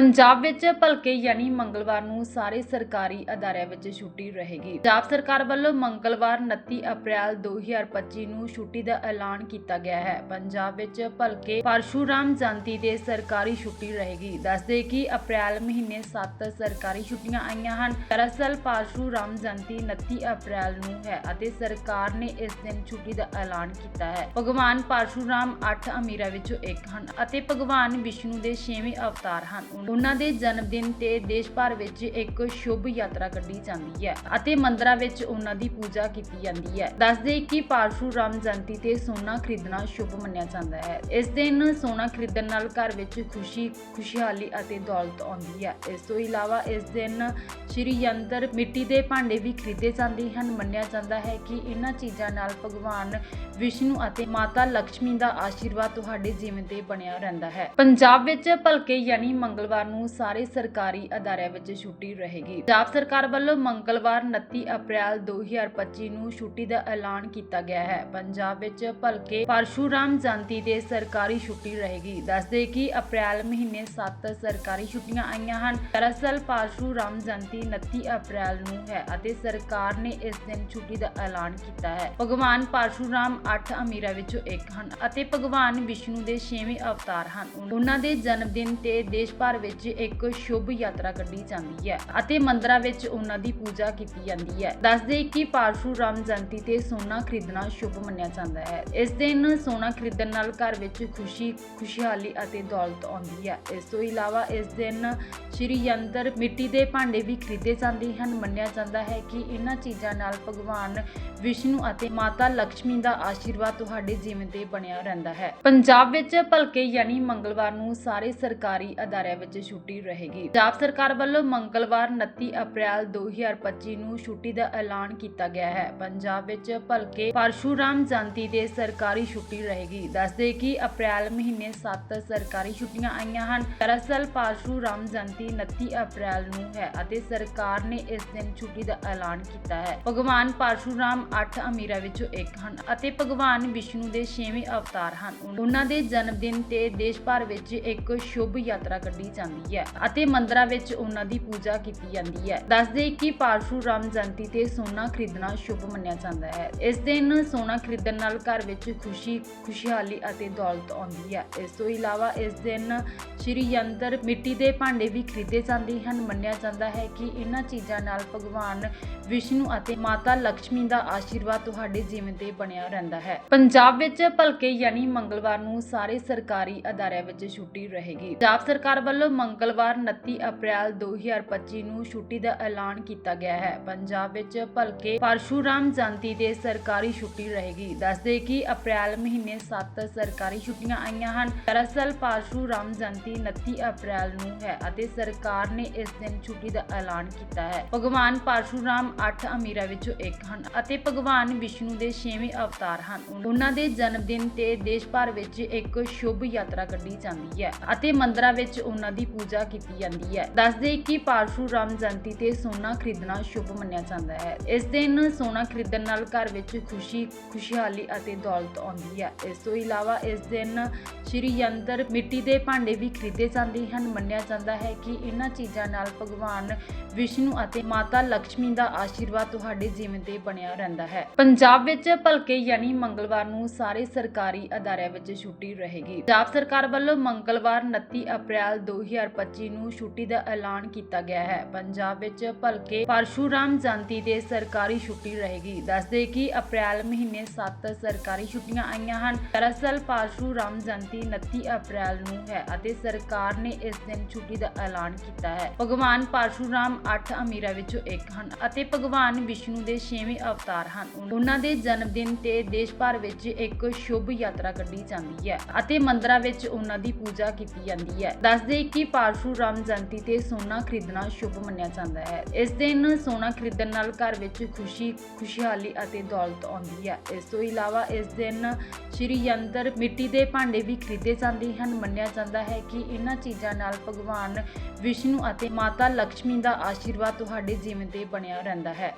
ਪੰਜਾਬ ਵਿੱਚ ਭਲਕੇ ਯਾਨੀ ਮੰਗਲਵਾਰ ਨੂੰ ਸਾਰੇ ਸਰਕਾਰੀ ਅਦਾਰਿਆਂ ਵਿੱਚ ਛੁੱਟੀ ਰਹੇਗੀ। ਪੰਜਾਬ ਸਰਕਾਰ ਵੱਲੋਂ ਮੰਗਲਵਾਰ 29 ਅਪ੍ਰੈਲ 2025 ਨੂੰ ਛੁੱਟੀ ਦਾ ਐਲਾਨ ਕੀਤਾ ਗਿਆ ਹੈ। ਪੰਜਾਬ ਵਿੱਚ ਭਲਕੇ ਪਰਸ਼ੂਰਾਮ ਜਯੰਤੀ ਦੇ ਸਰਕਾਰੀ ਛੁੱਟੀ ਰਹੇਗੀ। ਦੱਸਦੇ ਕਿ ਅਪ੍ਰੈਲ ਮਹੀਨੇ 7 ਸਰਕਾਰੀ ਛੁੱਟੀਆਂ ਆਈਆਂ ਹਨ। ਦਰਅਸਲ ਪਰਸ਼ੂਰਾਮ ਜਯੰਤੀ 29 ਅਪ੍ਰੈਲ ਨੂੰ ਹੈ ਅਤੇ ਸਰਕਾਰ ਨੇ ਇਸ ਦਿਨ ਛੁੱਟੀ ਦਾ ਐਲਾਨ ਕੀਤਾ ਹੈ। ਭਗਵਾਨ ਪਰਸ਼ੂਰਾਮ 8 ਅਮੀਰਾਂ ਵਿੱਚੋਂ ਇੱਕ ਹਨ ਅਤੇ ਭਗਵਾਨ ਵਿਸ਼ਨੂੰ ਦੇ 6ਵੇਂ ਅਵਤਾਰ ਹਨ। ਉਹਨਾਂ ਦੇ ਜਨਮ ਦਿਨ ਤੇ ਦੇਸ਼ ਭਰ ਵਿੱਚ ਇੱਕ ਸ਼ੁਭ ਯਾਤਰਾ ਕੱਢੀ ਜਾਂਦੀ ਹੈ ਅਤੇ ਮੰਦਰਾਂ ਵਿੱਚ ਉਹਨਾਂ ਦੀ ਪੂਜਾ ਕੀਤੀ ਜਾਂਦੀ ਹੈ। ਦੱਸਦੇ ਕਿ ਪਰਸ਼ੂਰਾਮ ਜਯੰਤੀ ਤੇ ਸੋਨਾ ਖਰੀਦਣਾ ਸ਼ੁਭ ਮੰਨਿਆ ਜਾਂਦਾ ਹੈ। ਇਸ ਦਿਨ ਸੋਨਾ ਖਰੀਦਣ ਨਾਲ ਘਰ ਵਿੱਚ ਖੁਸ਼ੀ, ਖੁਸ਼ਹਾਲੀ ਅਤੇ ਦੌਲਤ ਆਉਂਦੀ ਹੈ। ਇਸ ਤੋਂ ਇਲਾਵਾ ਇਸ ਦਿਨ ਸ਼੍ਰੀ ਯੰਤਰ ਮਿੱਟੀ ਦੇ ਭਾਂਡੇ ਵੀ ਖਰੀਦੇ ਜਾਂਦੇ ਹਨ। ਮੰਨਿਆ ਜਾਂਦਾ ਹੈ ਕਿ ਇਹਨਾਂ ਚੀਜ਼ਾਂ ਨਾਲ ਭਗਵਾਨ ਵਿਸ਼ਨੂੰ ਅਤੇ ਮਾਤਾ ਲక్ష్ਮੀ ਦਾ ਆਸ਼ੀਰਵਾਦ ਤੁਹਾਡੇ ਜੀਵਨ ਤੇ ਬਣਿਆ ਰਹਿੰਦਾ ਹੈ। ਪੰਜਾਬ ਵਿੱਚ ਭਲਕੇ ਯਾਨੀ ਮੰਗਲਵਾਰ ਨੂੰ ਸਾਰੇ ਸਰਕਾਰੀ ਅਦਾਰਿਆਂ ਵਿੱਚ ਛੁੱਟੀ ਰਹੇਗੀ। ਪੰਜਾਬ ਸਰਕਾਰ ਵੱਲੋਂ ਮੰਗਲਵਾਰ 29 ਅਪ੍ਰੈਲ 2025 ਨੂੰ ਛੁੱਟੀ ਦਾ ਐਲਾਨ ਕੀਤਾ ਗਿਆ ਹੈ। ਪੰਜਾਬ ਵਿੱਚ ਭਲਕੇ ਪਰਸ਼ੂਰਾਮ ਜਯੰਤੀ ਦੇ ਸਰਕਾਰੀ ਛੁੱਟੀ ਰਹੇਗੀ। ਦੱਸਦੇ ਕਿ ਅਪ੍ਰੈਲ ਮਹੀਨੇ 7 ਸਰਕਾਰੀ ਛੁੱਟੀਆਂ ਆਈਆਂ ਹਨ। ਦਰਅਸਲ ਪਰਸ਼ੂਰਾਮ ਜਯੰਤੀ 29 ਅਪ੍ਰੈਲ ਨੂੰ ਹੈ ਅਤੇ ਸਰਕਾਰ ਨੇ ਇਸ ਦਿਨ ਛੁੱਟੀ ਦਾ ਐਲਾਨ ਕੀਤਾ ਹੈ। ਭਗਵਾਨ ਪਰਸ਼ੂਰਾਮ 8 ਅਮੀਰਾਂ ਵਿੱਚੋਂ ਇੱਕ ਹਨ ਅਤੇ ਭਗਵਾਨ ਵਿਸ਼ਨੂੰ ਦੇ 6ਵੇਂ ਅਵਤਾਰ ਹਨ। ਉਹਨਾਂ ਦੇ ਜਨਮ ਦਿਨ ਤੇ ਦੇਸ਼ ਭਰ ਵਿੱਚ ਇੱਕ ਸ਼ੁਭ ਯਾਤਰਾ ਕੱਢੀ ਜਾਂਦੀ ਹੈ ਅਤੇ ਮੰਦਰਾਂ ਵਿੱਚ ਉਹਨਾਂ ਦੀ ਪੂਜਾ ਕੀਤੀ ਜਾਂਦੀ ਹੈ। ਦੱਸਦੇ ਕਿ ਪਰਸ਼ੂਰਾਮ ਜਯੰਤੀ ਤੇ ਸੋਨਾ ਖਰੀਦਣਾ ਸ਼ੁਭ ਮੰਨਿਆ ਜਾਂਦਾ ਹੈ। ਇਸ ਦਿਨ ਸੋਨਾ ਖਰੀਦਣ ਨਾਲ ਘਰ ਵਿੱਚ ਖੁਸ਼ੀ, ਖੁਸ਼ਹਾਲੀ ਅਤੇ ਦੌਲਤ ਆਉਂਦੀ ਹੈ। ਇਸ ਤੋਂ ਇਲਾਵਾ ਇਸ ਦਿਨ ਸ਼੍ਰੀ ਯੰਤਰ ਮਿੱਟੀ ਦੇ ਭਾਂਡੇ ਵੀ ਖਰੀਦੇ ਜਾਂਦੇ ਹਨ। ਮੰਨਿਆ ਜਾਂਦਾ ਹੈ ਕਿ ਇਹਨਾਂ ਚੀਜ਼ਾਂ ਨਾਲ ਭਗਵਾਨ ਵਿਸ਼ਨੂੰ ਅਤੇ ਮਾਤਾ ਲక్ష్ਮੀ ਦਾ ਆਸ਼ੀਰਵਾਦ ਤੁਹਾਡੇ ਜੀਵਨ ਤੇ ਬਣਿਆ ਰਹਿੰਦਾ ਹੈ। ਪੰਜਾਬ ਵਿੱਚ ਭਲਕੇ ਯਾਨੀ ਮੰਗਲਵਾਰ ਨੂੰ ਸਾਰੇ ਸਰਕਾਰੀ ਅਦਾਰਿਆਂ ਵਿੱਚ ਛੁੱਟੀ ਰਹੇਗੀ। ਪੰਜਾਬ ਸਰਕਾਰ ਵੱਲੋਂ ਮੰਗਲਵਾਰ 29 ਅਪ੍ਰੈਲ 2025 ਨੂੰ ਛੁੱਟੀ ਦਾ ਐਲਾਨ ਕੀਤਾ ਗਿਆ ਹੈ। ਪੰਜਾਬ ਵਿੱਚ ਭਲਕੇ ਪਰਸ਼ੂਰਾਮ ਜਯੰਤੀ ਦੇ ਸਰਕਾਰੀ ਛੁੱਟੀ ਰਹੇਗੀ। ਦੱਸਦੇ ਕਿ ਅਪ੍ਰੈਲ ਮਹੀਨੇ 7 ਸਰਕਾਰੀ ਛੁੱਟੀਆਂ ਆਈਆਂ ਹਨ। ਦਰਅਸਲ ਪਰਸ਼ੂਰਾਮ ਜਯੰਤੀ 29 ਅਪ੍ਰੈਲ ਨੂੰ ਹੈ ਅਤੇ ਸਰਕਾਰ ਨੇ ਇਸ ਦਿਨ ਛੁੱਟੀ ਦਾ ਐਲਾਨ ਕੀਤਾ ਹੈ। ਭਗਵਾਨ ਪਰਸ਼ੂਰਾਮ 8 ਅਮੀਰਾਂ ਵਿੱਚੋਂ ਇੱਕ ਹਨ ਅਤੇ ਭਗਵਾਨ ਵਿਸ਼ਨੂੰ ਦੇ 6ਵੇਂ ਅਵਤਾਰ ਹਨ। ਉਹਨਾਂ ਦੇ ਜਨਮ ਦਿਨ ਤੇ ਦੇਸ਼ ਭਰ ਵਿੱਚ ਇੱਕ ਸ਼ੁਭ ਯਾਤਰਾ ਕੱਢੀ ਜਾਂਦੀ ਹੈ ਅਤੇ ਮੰਦਰਾਂ ਵਿੱਚ ਉਹਨਾਂ ਦੀ ਪੂਜਾ ਕੀਤੀ ਜਾਂਦੀ ਹੈ। ਦੱਸਦੇ ਕਿ ਪਰਸ਼ੂਰਾਮ ਜਯੰਤੀ ਤੇ ਸੋਨਾ ਖਰੀਦਣਾ ਸ਼ੁਭ ਮੰਨਿਆ ਜਾਂਦਾ ਹੈ। ਇਸ ਦਿਨ ਸੋਨਾ ਖਰੀਦਣ ਨਾਲ ਘਰ ਵਿੱਚ ਖੁਸ਼ੀ, ਖੁਸ਼ਹਾਲੀ ਅਤੇ ਦੌਲਤ ਆਉਂਦੀ ਹੈ। ਇਸ ਤੋਂ ਇਲਾਵਾ ਇਸ ਦਿਨ ਸ਼੍ਰੀ ਯੰਤਰ ਮਿੱਟੀ ਦੇ ਭਾਂਡੇ ਵੀ ਖਰੀਦੇ ਜਾਂਦੇ ਹਨ। ਮੰਨਿਆ ਜਾਂਦਾ ਹੈ ਕਿ ਇਹਨਾਂ ਚੀਜ਼ਾਂ ਨਾਲ ਭਗਵਾਨ ਵਿਸ਼ਨੂੰ ਅਤੇ ਮਾਤਾ ਲక్ష్ਮੀ ਦਾ ਆਸ਼ੀਰਵਾਦ ਤੁਹਾਡੇ ਜੀਵਨ ਤੇ ਬਣਿਆ ਰਹਿੰਦਾ ਹੈ। ਪੰਜਾਬ ਵਿੱਚ ਭਲਕੇ ਯਾਨੀ ਮੰਗਲਵਾਰ ਨੂੰ ਸਾਰੇ ਸਰਕਾਰੀ ਅਦਾਰਿਆਂ ਵਿੱਚ ਛੁੱਟੀ ਰਹੇਗੀ। ਪੰਜਾਬ ਸਰਕਾਰ ਵੱਲੋਂ ਮੰਗਲਵਾਰ 29 ਅਪ੍ਰੈਲ 2025 ਨੂੰ ਛੁੱਟੀ ਦਾ ਐਲਾਨ ਕੀਤਾ ਗਿਆ ਹੈ। ਪੰਜਾਬ ਵਿੱਚ ਭਲਕੇ ਪਰਸ਼ੂਰਾਮ ਜਯੰਤੀ ਦੇ ਸਰਕਾਰੀ ਛੁੱਟੀ ਰਹੇਗੀ। ਦੱਸਦੇ ਕਿ ਅਪ੍ਰੈਲ ਮਹੀਨੇ 7 ਸਰਕਾਰੀ ਛੁੱਟੀਆਂ ਆਈਆਂ ਹਨ। ਦਰਅਸਲ ਪਰਸ਼ੂਰਾਮ ਜਯੰਤੀ 29 ਅਪ੍ਰੈਲ ਨੂੰ ਹੈ ਅਤੇ ਸਰਕਾਰ ਨੇ ਇਸ ਦਿਨ ਛੁੱਟੀ ਦਾ ਐਲਾਨ ਕੀਤਾ ਹੈ। ਭਗਵਾਨ ਪਰਸ਼ੂਰਾਮ 8 ਅਮੀਰਾਂ ਵਿੱਚੋਂ ਇੱਕ ਹਨ ਅਤੇ ਭਗਵਾਨ ਵਿਸ਼ਨੂੰ ਦੇ 6ਵੇਂ ਅਵਤਾਰ ਹਨ। ਉਹਨਾਂ ਦੇ ਜਨਮ ਦਿਨ ਤੇ ਦੇਸ਼ ਭਰ ਵਿੱਚ ਇੱਕ ਸ਼ੁਭ ਯਾਤਰਾ ਕੱਢੀ ਜਾਂਦੀ ਹੈ ਅਤੇ ਮੰਦਰਾਂ ਵਿੱਚ ਉਹਨਾਂ ਦੀ ਪੂਜਾ ਕੀਤੀ ਜਾਂਦੀ ਹੈ। ਦੱਸਦੇ ਕਿ ਪਰਸ਼ੂਰਾਮ ਜਯੰਤੀ ਤੇ ਸੋਨਾ ਖਰੀਦਣਾ ਸ਼ੁਭ ਮੰਨਿਆ ਜਾਂਦਾ ਹੈ। ਇਸ ਦਿਨ ਸੋਨਾ ਖਰੀਦਣ ਨਾਲ ਘਰ ਵਿੱਚ ਖੁਸ਼ੀ, ਖੁਸ਼ਹਾਲੀ ਅਤੇ ਦੌਲਤ ਆਉਂਦੀ ਹੈ। ਇਸ ਤੋਂ ਇਲਾਵਾ ਇਸ ਦਿਨ ਸ਼੍ਰੀ ਯੰਤਰ ਮਿੱਟੀ ਦੇ ਭਾਂਡੇ ਵੀ ਖਰੀਦੇ ਜਾਂਦੇ ਹਨ। ਮੰਨਿਆ ਜਾਂਦਾ ਹੈ ਕਿ ਇਹਨਾਂ ਚੀਜ਼ਾਂ ਨਾਲ ਭਗਵਾਨ ਵਿਸ਼ਨੂੰ ਅਤੇ ਮਾਤਾ ਲక్ష్ਮੀ ਦਾ ਆਸ਼ੀਰਵਾਦ ਤੁਹਾਡੇ ਜੀਵਨ ਤੇ ਬਣਿਆ ਰਹਿੰਦਾ ਹੈ। ਪੰਜਾਬ ਵਿੱਚ ਭਲਕੇ ਯਾਨੀ ਮੰਗਲਵਾਰ ਨੂੰ ਸਾਰੇ ਸਰਕਾਰੀ ਅਦਾਰਿਆਂ ਵਿੱਚ ਛੁੱਟੀ ਰਹੇਗੀ। ਪੰਜਾਬ ਸਰਕਾਰ ਵੱਲੋਂ ਮੰਗਲਵਾਰ 29 ਅਪ੍ਰੈਲ 2025 ਨੂੰ ਛੁੱਟੀ ਦਾ ਐਲਾਨ ਕੀਤਾ ਗਿਆ ਹੈ। ਪੰਜਾਬ ਵਿੱਚ ਭਲਕੇ ਪਰਸ਼ੂਰਾਮ ਜਯੰਤੀ ਦੇ ਸਰਕਾਰੀ ਛੁੱਟੀ ਰਹੇਗੀ। ਦੱਸਦੇ ਕਿ ਅਪ੍ਰੈਲ ਮਹੀਨੇ 7 ਸਰਕਾਰੀ ਛੁੱਟੀਆਂ ਆਈਆਂ ਹਨ। ਦਰਅਸਲ ਪਰਸ਼ੂਰਾਮ ਜਯੰਤੀ 29 ਅਪ੍ਰੈਲ ਨੂੰ ਹੈ ਅਤੇ ਸਰਕਾਰ ਨੇ ਇਸ ਦਿਨ ਛੁੱਟੀ ਦਾ ਐਲਾਨ ਕੀਤਾ ਹੈ। ਭਗਵਾਨ ਪਰਸ਼ੂਰਾਮ 8 ਅਮੀਰਾਂ ਵਿੱਚੋਂ ਇੱਕ ਹਨ ਅਤੇ ਭਗਵਾਨ ਵਿਸ਼ਨੂੰ ਦੇ 6ਵੇਂ ਅਵਤਾਰ ਹਨ। ਉਹਨਾਂ ਦੇ ਜਨਮ ਦਿਨ ਤੇ ਦੇਸ਼ ਭਰ ਵਿੱਚ ਇੱਕ ਸ਼ੁਭ ਯਾਤਰਾ ਕੱਢੀ ਜਾਂਦੀ ਹੈ ਅਤੇ ਮੰਦਰਾਂ ਵਿੱਚ ਉਹਨਾਂ ਦੀ ਪੂਜਾ ਕੀਤੀ ਜਾਂਦੀ ਹੈ। ਦੱਸਦੇ ਕਿ ਪਰਸ਼ੂਰਾਮ ਜਯੰਤੀ ਤੇ ਸੋਨਾ ਖਰੀਦਣਾ ਸ਼ੁਭ ਮੰਨਿਆ ਜਾਂਦਾ ਹੈ। ਇਸ ਦਿਨ ਸੋਨਾ ਖਰੀਦਣ ਨਾਲ ਘਰ ਵਿੱਚ ਖੁਸ਼ੀ, ਖੁਸ਼ਹਾਲੀ ਅਤੇ ਦੌਲਤ ਆਉਂਦੀ ਹੈ। ਇਸ ਤੋਂ ਇਲਾਵਾ ਇਸ ਦਿਨ ਸ਼੍ਰੀ ਯੰਤਰ ਮਿੱਟੀ ਦੇ ਭਾਂਡੇ ਵੀ ਖਰੀਦੇ ਜਾਂਦੇ ਹਨ। ਮੰਨਿਆ ਜਾਂਦਾ ਹੈ ਕਿ ਇਹਨਾਂ ਚੀਜ਼ਾਂ ਨਾਲ ਭਗਵਾਨ ਵਿਸ਼ਨੂੰ ਅਤੇ ਮਾਤਾ ਲక్ష్ਮੀ ਦਾ ਆਸ਼ੀਰਵਾਦ ਤੁਹਾਡੇ ਜੀਵਨ ਤੇ ਬਣਿਆ ਰਹਿੰਦਾ ਹੈ।